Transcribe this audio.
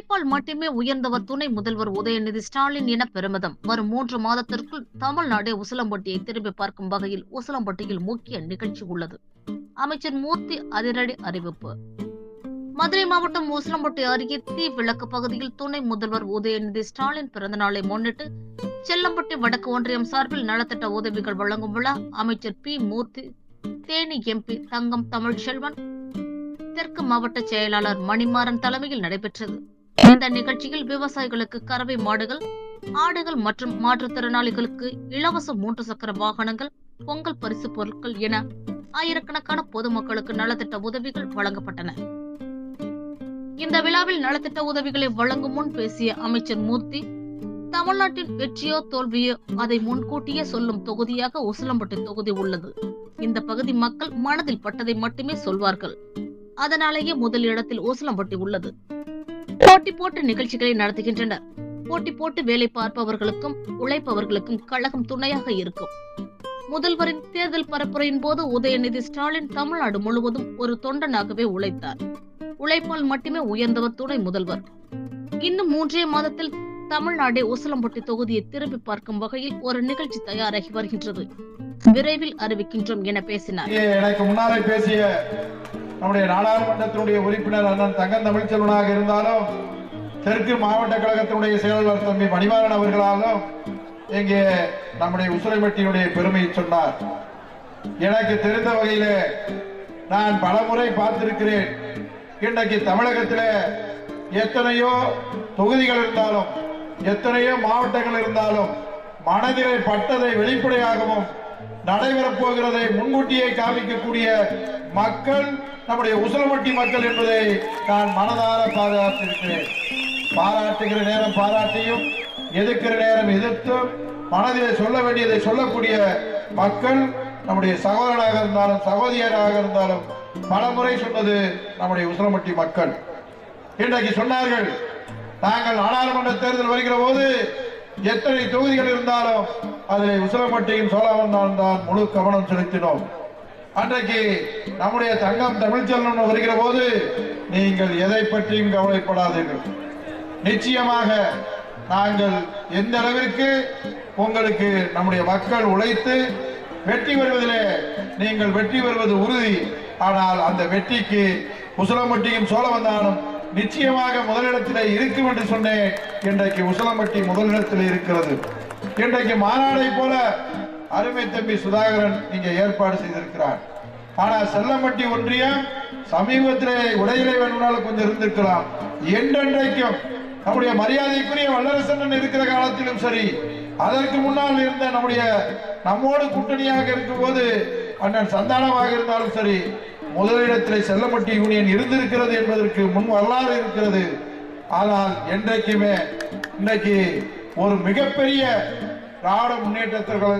உழைப்பால் மட்டுமே உயர்ந்தவர் துணை முதல்வர் உதயநிதி ஸ்டாலின் என பெருமிதம். வரும் மூன்று மாதத்திற்குள் தமிழ்நாடு உசிலம்பட்டியை திரும்பி பார்க்கும் வகையில் உசிலம்பட்டியில் முக்கிய நிகழ்ச்சி உள்ளது. அமைச்சர் மூர்த்தி அதிரடி அறிவிப்பு. மதுரை மாவட்டம் உசிலம்பட்டி அருகே தீ விளக்கு பகுதியில் துணை முதல்வர் உதயநிதி ஸ்டாலின் பிறந்த நாளை முன்னிட்டு செல்லம்பட்டி வடக்கு ஒன்றியம் சார்பில் நலத்திட்ட உதவிகள் வழங்கும் விழா அமைச்சர் பி. மூர்த்தி தேனி எம்பி தங்கம் தமிழ்ச்செல்வன் தெற்கு மாவட்ட செயலாளர் மணிமாறன் தலைமையில் நடைபெற்றது. இந்த நிகழ்ச்சியில் விவசாயிகளுக்கு கறவை மாடுகள் ஆடுகள் மற்றும் மாற்றுத்திறனாளிகளுக்கு இலவச மூன்று சக்கர வாகனங்கள் பொங்கல் பரிசு பொருட்கள் என ஆயிரக்கணக்கான பொதுமக்களுக்கு நலத்திட்ட உதவிகள் வழங்கப்பட்டன. இந்த விழாவில் நலத்திட்ட உதவிகளை வழங்கும் முன் பேசிய அமைச்சர் மூர்த்தி தமிழ்நாட்டின் வெற்றியோ தோல்வியோ அதை முன்கூட்டியே சொல்லும் தொகுதியாக உசிலம்பட்டு தொகுதி உள்ளது. இந்த பகுதி மக்கள் மனதில் பட்டதை மட்டுமே சொல்வார்கள். அதனாலேயே முதல் இடத்தில் உசிலம்பட்டி உள்ளது. போட்டி போட்டு நிகழ்ச்சிகளை நடத்துகின்றனர். போட்டி போட்டு வேலை பார்ப்பவர்களுக்கும் உழைப்பவர்களுக்கும் கழகம் துணையாக இருக்கும். முதல்வரின் தேர்தல் பரப்புரையின் போது உதயநிதி ஸ்டாலின் தமிழ்நாடு முழுவதும் ஒரு தொண்டனாகவே உழைத்தார். உழைப்பால் மட்டுமே உயர்ந்தவர் துணை முதல்வர். இன்னும் மூன்றே மாதத்தில் தமிழ்நாடே உசலம்பட்டி தொகுதியை திரும்பி பார்க்கும் வகையில் ஒரு நிகழ்ச்சி தயாராகி வருகின்றது. விரைவில் அறிவிக்கின்றோம் என பேசினார். நம்முடைய நாடாளுமன்றத்தினுடைய உறுப்பினர் அண்ணன் தங்கம் தமிழ்ச்செல்வனாக இருந்தாலும் தெற்கு மாவட்ட கழகத்தினுடைய செயலாளர் தம்பி மணிமாறன் அவர்களாலும் இங்கே நம்முடைய உசுரைமட்டியினுடைய பெருமையை சொன்னார். எனக்கு தெரிந்த வகையில நான் பல முறை பார்த்திருக்கிறேன். இன்றைக்கு தமிழகத்தில் எத்தனையோ தொகுதிகள் இருந்தாலும் எத்தனையோ மாவட்டங்கள் இருந்தாலும் மனதிலே பட்டதை வெளிப்படையாகவும் நடைபெறப் போகிறதை முன்கூட்டியே காமிக்கக்கூடிய மக்கள் நம்முடைய உசலமட்டி மக்கள் என்பதை நான் மனதார பாதுகாத்திருக்கிறேன். பாராட்டுகிற நேரம் பாராட்டியும் எதிர்க்கிற நேரம் எதிர்த்தும் மனதிலே சொல்ல வேண்டியதை சொல்லக்கூடிய மக்கள் நம்முடைய சகோதரனாக இருந்தாலும் சகோதரியராக இருந்தாலும் பல முறை சொன்னது நம்முடைய உசலமட்டி மக்கள். இன்றைக்கு சொன்னார்கள் நாங்கள் நாடாளுமன்ற தேர்தல் வருகிற போது எத்தனை தொகுதிகள் இருந்தாலும் அதில் உசிலம்பட்டியும் சோழவந்தான் தான் முழு கவனம் செலுத்தினோம். அன்றைக்கு நம்முடைய தங்கம் தமிழ்ச்செல்வன் வருகிற போது நீங்கள் எதை பற்றியும் கவலைப்படாதீர்கள். நிச்சயமாக நாங்கள் எந்த அளவிற்கு உங்களுக்கு நம்முடைய மக்கள் உழைத்து வெற்றி வருவதிலே நீங்கள் வெற்றி வருவது உறுதி. ஆனால் அந்த வெற்றிக்கு உசிலம்பட்டியும் சோழவந்தானும் நிச்சயமாக முதலிடத்திலே இருக்கும் என்று சொன்னேன். இன்றைக்கு உசலம்பட்டி முதலிடத்தில் இருக்கிறது. இன்றைக்கு மாநாடை போல அருமை தம்பி சுதாகரன் இங்கே ஏற்பாடு செய்திருக்கிறார். ஆனால் செல்லம்பட்டி ஒன்றியம் சமீபத்திலே உடையிலே வேணும்னாலும் கொஞ்சம் இருந்திருக்கலாம். என்றென்றைக்கும் நம்முடைய மரியாதைக்குரிய வல்லரசன் இருக்கிற காலத்திலும் சரி அதற்கு முன்னால் இருந்த நம்முடைய நம்மோடு கூட்டணியாக இருக்கும்போது அண்ணன் சந்தானமாக இருந்தாலும் சரி முதலிடத்தில் செல்லப்பட்ட யூனியன் இருந்திருக்கிறது என்பதற்கு முன் வரலாறு இருக்கிறது. ஆனால் என்றைக்குமே இன்றைக்கு ஒரு மிகப்பெரிய திராவிட முன்னேற்றத்திற்கு